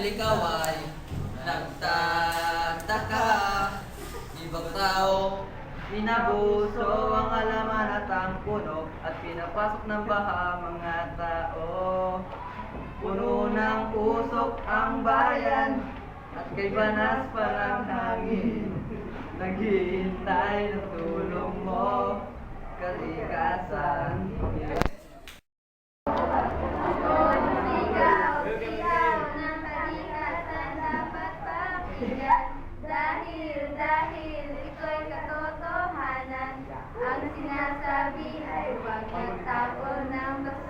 dahil ikaw ay nagtataka. Ibang tao. Inabuso ang alaman at ang puno At pinapasok ng baha mga tao. Puno ng usok ang bayan At kay banas pa ng hangin. Naghihintay ng tulong mo Kalikasan Ikaw, ikaw ng kalikasan dapat pakinggan Dahil, dahil ito'y katotohanan Ang sinasabi ay huwag magtapon ng basura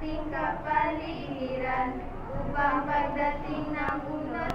ating kapaligiran upang pagdating ng unat,